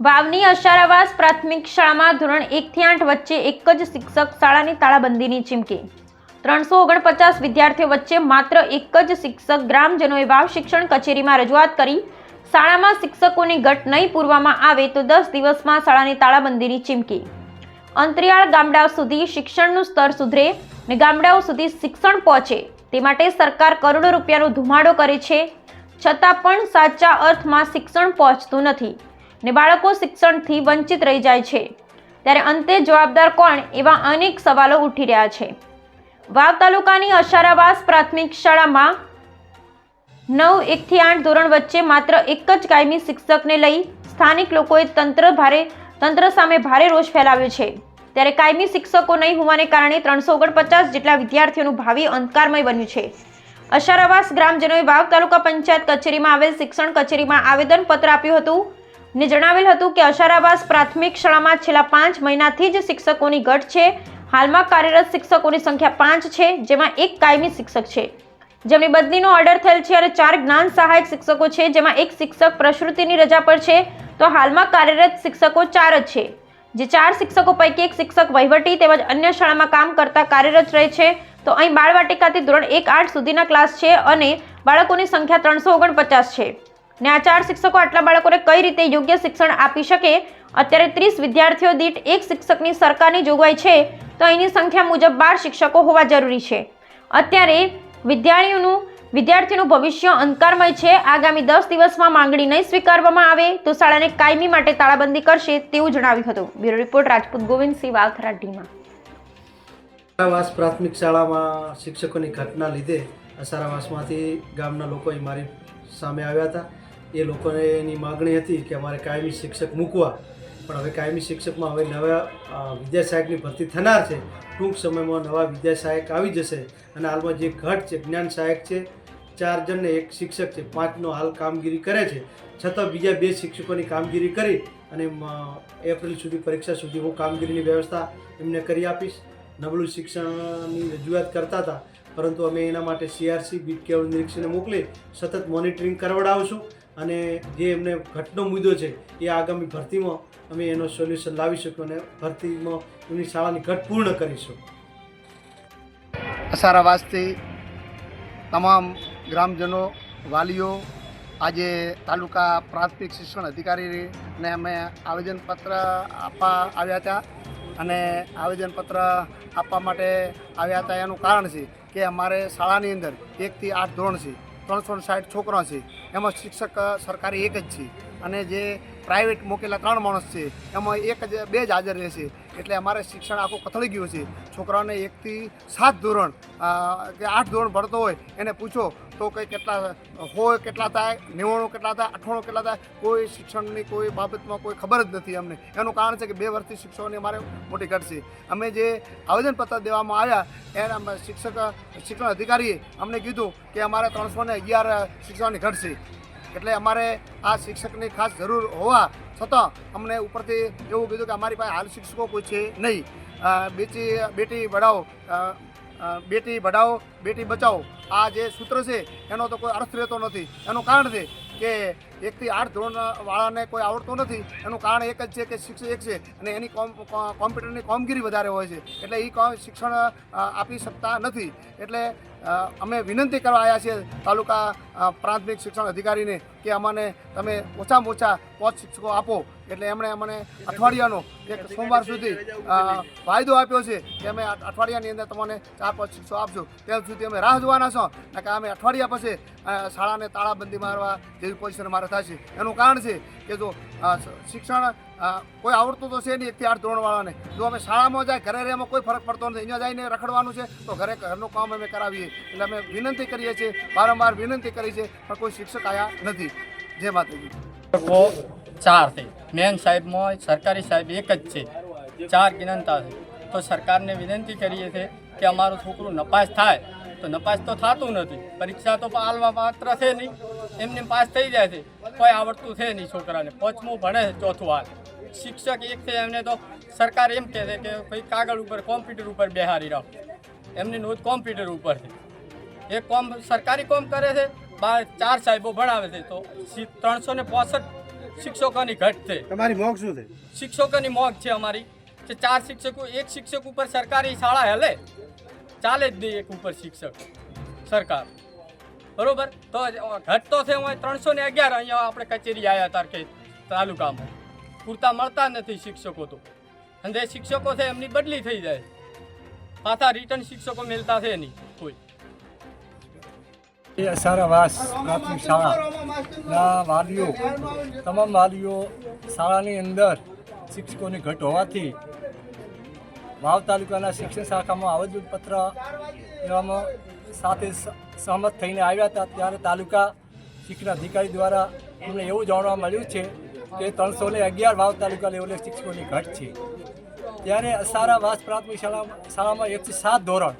વાવની અશારાવાસ પ્રાથમિક શાળામાં ધોરણ એકથી આઠ વચ્ચે એક જ શિક્ષક શાળાની તાળાબંધીની ચીમકી. ત્રણસો ઓગણપચાસ વિદ્યાર્થીઓ વચ્ચે માત્ર એક જ શિક્ષક ગ્રામજનોએ વાવ શિક્ષણ કચેરીમાં રજૂઆત કરી. શાળામાં શિક્ષકોની ઘટ નહીં પૂરવામાં આવે તો દસ દિવસમાં શાળાની તાળાબંધીની ચીમકી. અંતરિયાળ ગામડાઓ સુધી શિક્ષણનું સ્તર સુધરે ને ગામડાઓ સુધી શિક્ષણ પહોંચે તે માટે સરકાર કરોડો રૂપિયાનો ધુમાડો કરે છે. છતાં પણ સાચા અર્થમાં શિક્ષણ પહોંચતું નથી. ને બાળકો શિક્ષણથી વંચિત રહી જાય છે. ત્યારે અંતે જવાબદાર કોણ એવા અનેક સવાલો ઉઠી રહ્યા છે. વાવ તાલુકાની અશારાવાસ પ્રાથમિક શાળામાં નવ એકથી આઠ ધોરણ વચ્ચે માત્ર એક જ કાયમી શિક્ષકને લઈ સ્થાનિક લોકોએ તંત્ર ભારે, તંત્ર સામે ભારે રોષ ફેલાવ્યો છે. ત્યારે કાયમી શિક્ષકો નહીં હોવાને કારણે ત્રણસો ઓગણપચાસ જેટલા વિદ્યાર્થીઓનું ભાવિ અંધકારમય બન્યું છે. અશારાવાસ ગ્રામજનોએ વાવ તાલુકા પંચાયત કચેરીમાં આવેલ શિક્ષણ કચેરીમાં આવેદનપત્ર આપ્યું હતું. ને જણાવેલ હતું કે અશારાવાસ પ્રાથમિક શાળામાં છેલ્લા પાંચ મહિનાથી જ શિક્ષકોની ઘટ છે. હાલમાં કાર્યરત શિક્ષકોની સંખ્યા પાંચ છે, જેમાં એક કાયમી શિક્ષક છે. જેમની બદલીનો ઓર્ડર થયેલ છે અને ચાર જ્ઞાન સહાયક શિક્ષકો છે, જેમાં એક શિક્ષક પ્રસૃતિની રજા પર છે. તો હાલમાં કાર્યરત શિક્ષકો ચાર જ છે. જે ચાર શિક્ષકો પૈકી એક શિક્ષક વહીવટી તેમજ અન્ય શાળામાં કામ કરતા કાર્યરત રહે છે. તો અહીં બાળવાટિકાથી ધોરણ એક આઠ સુધીના ક્લાસ છે અને બાળકોની સંખ્યા ત્રણસો ઓગણપચાસ છે. ને આ ચાર શિક્ષકો આટલા બાળકોને કઈ રીતે યોગ્ય શિક્ષણ આપી શકે? અત્યારે ત્રીસ વિદ્યાર્થીઓ દીઠ એક શિક્ષકની સરકારની જોગવાઈ છે. તો અહીંની સંખ્યા મુજબ બાર શિક્ષકો હોવા જરૂરી છે. અત્યારે વિદ્યાર્થીઓનું, વિદ્યાર્થીનું ભવિષ્ય અંધકારમય છે. આગામી દસ દિવસમાં માંગણી નહીં સ્વીકારવામાં આવે તો શાળાને કાયમી માટે તાળાબંધી કરશે તેવું જણાવ્યું હતું. બ્યુરો રિપોર્ટ, રાજપૂત ગોવિંદસિંહ વાલથરા ઢીમા અસારાવાસ પ્રાથમિક શાળામાં શિક્ષકોની ઘટના લીધે અસારાવાસમાંથી ગામના લોકો મારી સામે આવ્યા હતા. એ લોકોને માગણી હતી કે અમારે કાયમી શિક્ષક મૂકવા. પણ હવે કાયમી શિક્ષકમાં હવે નવા અ, વિદ્યા સહાયકની ભરતી થનાર છે. ટૂંક સમયમાં નવા વિદ્યા સહાયક આવી જશે અને હાલમાં જે ઘટ છે જ્ઞાન સહાયક છે ચાર જણને એક શિક્ષક છે. પાંચનો હાલ કામગીરી કરે છે. છતાં બીજા બે શિક્ષકોની કામગીરી કરી અને એપ્રિલ સુધી પરીક્ષા સુધી હું કામગીરીની વ્યવસ્થા એમને કરી આપીશ. નબળું શિક્ષણની રજૂઆત કરતા હતા. પરંતુ અમે એના માટે સીઆરસી બીટ કેવળ નિરીક્ષણને મોકલી સતત મોનિટરિંગ કરવડાવશું અને જે એમને ઘટનો મુદ્દો છે, એ આગામી ભરતીમાં અમે એનો સોલ્યુશન લાવી શકીશું અને ભરતીમાં એમની શાળાની ઘટ પૂર્ણ કરીશું. અસારાવાસથી તમામ ગ્રામજનો, વાલીઓ, આજે તાલુકા પ્રાથમિક શિક્ષણ અધિકારીને અમે આવેદનપત્ર આપવા આવ્યા હતા અને આવેદનપત્ર આપવા માટે આવ્યા હતા. એનું કારણ છે કે અમારે શાળાની અંદર એકથી આઠ ધોરણ છે. ત્રણસો સાઠ છોકરા છે. એમાં શિક્ષક સરકારી એક જ છે. અને જે પ્રાઇવેટ મૂકેલા ત્રણ માણસ છે, એમાં એક જ, બે જ હાજર રહેશે. એટલે અમારે શિક્ષણ આખું કથળી ગયું છે. છોકરાઓને એકથી સાત ધોરણ કે આઠ ધોરણ ભણતો હોય એને પૂછો તો કંઈ કેટલા હોય, કેટલા થાય નેવાણું કેટલા થાય, અઠ્ઠાણું કેટલા થાય, કોઈ શિક્ષણની કોઈ બાબતમાં કોઈ ખબર જ નથી અમને. એનું કારણ છે કે બે વર્ષથી શિક્ષકોની અમારે મોટી ઘટ છે. અમે જે આવેદનપત્ર દેવામાં આવ્યા, એના શિક્ષક, શિક્ષણ અધિકારીએ અમને કીધું કે અમારે ત્રણસો ને અગિયાર શિક્ષકોની ઘટ છે. એટલે અમારે આ શિક્ષકની ખાસ જરૂર હોવા છતાં અમને ઉપરથી એવું કીધું કે અમારી પાસે હાલ શિક્ષકો કોઈ છે નહીં. બેટી બેટી અ, બેટી બઢાઓ બેટી બચાવો. આ જે સૂત્ર છે એનો તો કોઈ અર્થ રહેતો નથી. એનું કારણ છે કે એકથી આઠ ધોરણ વાળાને કોઈ આવડતું નથી. એનું કારણ એક જ છે કે શિક્ષક એક છે અને એની કોમ કોમ્પ્યુટરની કામગીરી વધારે હોય છે. એટલે એ શિક્ષણ આપી શકતા નથી. એટલે અમે વિનંતી કરવા આવ્યા છીએ તાલુકા પ્રાથમિક શિક્ષણ અધિકારીને કે અમને તમે ઓછામાં ઓછા પાંચ શિક્ષકો આપો. એટલે એમણે અમને અઠવાડિયાનો એક સોમવાર સુધી વાયદો આપ્યો છે કે અમે અઠવાડિયાની અંદર તમને ચાર પાંચ શિક્ષકો આપશો. ત્યાં સુધી અમે રાહ જોવાના છો અને કે અમે અઠવાડિયા પછી શાળાને તાળાબંધી મારવા જેવી પોઝિશન મારે થશે. એનું કારણ છે કે જો શિક્ષણ કોઈ આવડતું તો છે નહીં એકથી આઠ ધોરણવાળાને. જો અમે શાળામાં જાય, ઘરે રહે, એમાં કોઈ ફરક પડતો નથી. અહીંયા જઈને રખડવાનું છે, તો ઘરે ઘરનું કામ અમે કરાવીએ. એટલે અમે વિનંતી કરીએ છીએ, વારંવાર વિનંતી કરી છે, પણ કોઈ શિક્ષક આવ્યા નથી. જય માતાજી. ચાર છે. મેન સાહેબમાં સરકારી સાહેબ એક જ છે. ચાર જ્ઞાનતા છે. તો સરકારને વિનંતી કરીએ છીએ કે અમારું છોકરું નપાસ થાય. તો નપાસ તો થતું નથી. પરીક્ષા તો પાલવા માત્ર છે નહીં. એમને પાસ થઈ જાય છે. કોઈ આવડતું છે નહીં છોકરાને. પાંચમું ભણે છે ચોથું હાલ. શિક્ષક એક છે એમને તો સરકાર એમ કહે છે કે ભાઈ કાગળ ઉપર કોમ્પ્યુટર ઉપર બેહારી રાખો. એમની નોંધ કોમ્પ્યુટર ઉપર છે. એ કોમ સરકારી કોમ કરે છે બાર ચાર સાહેબો ભણાવે છે તો ત્રણસો ને પોસઠ શિક્ષકોની ઘટ છે. તમારી મોગ શું છે? શિક્ષકોની મોગ છે અમારી કે ચાર શિક્ષકો એક શિક્ષક ઉપર સરકારી શાળા હેલે. ચાલે જ નહીં એક ઉપર શિક્ષક સરકાર. બરોબર? તો ઘટતો છે, હું ત્રણસો ને અગિયાર અહીંયા આપણે કચેરી આવ્યા તારખે તાલુકામાં. પૂરતા મળતા નથી શિક્ષકો તો. અને જે શિક્ષકો છે, એમની બદલી થઈ જાય. પાછા રિટર્ન શિક્ષકો મળતા છે નહીં કોઈ. એ અસારાવાસ પ્રાથમિક શાળાના વાલીઓ, તમામ વાલીઓ શાળાની અંદર શિક્ષકોની ઘટ હોવાથી વાવ તાલુકાના શિક્ષણ શાખામાં આવેદનપત્ર લેવામાં સાથે સહમત થઈને આવ્યા હતા ત્યારે તાલુકા શિક્ષણ અધિકારી દ્વારા અમને એવું જાણવા મળ્યું છે કે ત્રણસો ને અગિયાર વાવ તાલુકા લેવલે શિક્ષકોની ઘટ છે. ત્યારે અસારાવાસ પ્રાથમિક શાળામાં શાળામાં એકથી સાત ધોરણ,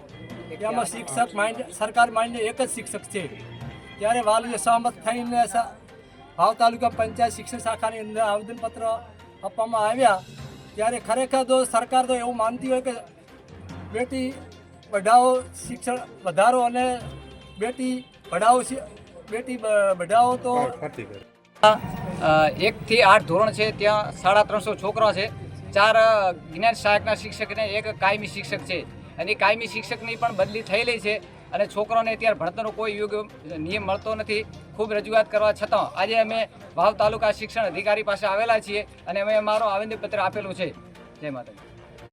એમાં શિક્ષક માઇન્ડ સરકાર માઇન્ડ એક જ શિક્ષક છે. ત્યારે વાલીઓ સહમત થઈને ભાવ તાલુકા પંચાયત શિક્ષણ શાખાની અંદર આવેદનપત્ર આપવામાં આવ્યા. ત્યારે ખરેખર તો સરકાર તો એવું માનતી હોય કે બેટી બઢાઓ શિક્ષણ વધારો અને બેટી ભણાવો બેટી બઢાઓ તો એકથી આઠ ધોરણ છે ત્યાં સાડા ત્રણસો છોકરા છે. ચાર જ્ઞાન સહાયકના શિક્ષકને એક કાયમી શિક્ષક છે. અને એ કાયમી શિક્ષકની પણ બદલી થયેલી છે અને છોકરાઓને અત્યારે ભણતરનો કોઈ યોગ્ય નિયમ મળતો નથી. ખૂબ રજૂઆત કરવા છતાં આજે અમે વાવ તાલુકા શિક્ષણ અધિકારી પાસે આવેલા છીએ અને અમે અમારો આવેદનપત્ર આપેલું છે. જય માતાજી.